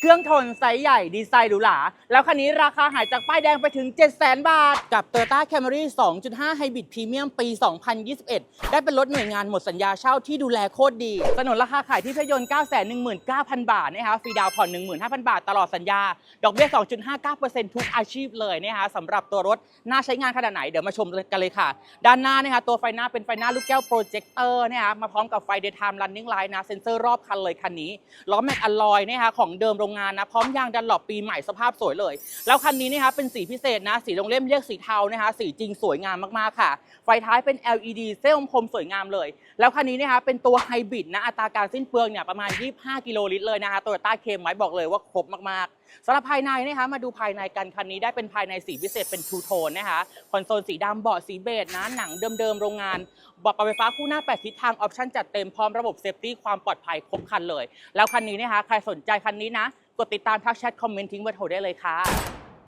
เครื่องทนไซส์ใหญ่ดีไซน์หรูหรา แล้วคันนี้ราคาหายจากป้ายแดงไปถึง7 0 0 0 0 0 บาท กับ Toyota Camry 2.5 Hybrid Premium ปี 2021 ได้เป็นรถหน่วยงานหมดสัญญาเช่าที่ดูแลโคตรดี สนนราคาขายที่เพยนต์ 919,000 บาทนะคะฟรีดาวน์ผ่อน 15,000 บาทตลอดสัญญา ดอกเบี้ย 2.59%ทุกอาชีพเลยนะคะสำหรับตัวรถน่าใช้งานขนาดไหน เดี๋ยวมาชมกันเลยค่ะ ด้านหน้านะคะตัวไฟหน้าเป็นไฟหน้าลูกแก้วโปรเจคเตอร์นะคะมาพร้อมกับไฟ daytime running light นะเซ็นเซอร์รอบคันเลยคันนี้ล้อแม็กอลลอยนะคะของเดิมโรงงานนะพร้อมยางดันหลบปีใหม่สภาพสวยเลย แล้วคันนี้นะคะเป็นสีพิเศษนะ สีลงเล่มเรียกสีเทานะคะสีจริงสวยงามมากๆค่ะ ไฟท้ายเป็น LED เส้นคมสวยงามเลย แล้วคันนี้นะคะเป็นตัวไฮบริดนะอัตราการสิ้นเปลืองเนี่ยประมาณ 25 กิโลลิตรเลยนะคะโตโยต้าเคมไว้บอกเลยว่าครบมากๆสำหรับภายในนะคะมาดูภายในกันคันนี้ได้เป็นภายในสีพิเศษเป็นทูโทนนะคะคอนโซลสีดำเบาะสีเบจนะหนังเดิมๆโรงงานบอกปรับไฟฟ้าคู่หน้า 8 ทิศทางออปชั่นจัดเต็มพร้อมระบบเซฟตี้ความปลอดภัยครบคันเลย แล้วคันนี้นะคะใครสนใจคันนี้นะ กดติดตามทักแชทคอมเมนต์ทิ้งเบอร์โทรได้เลยค่ะ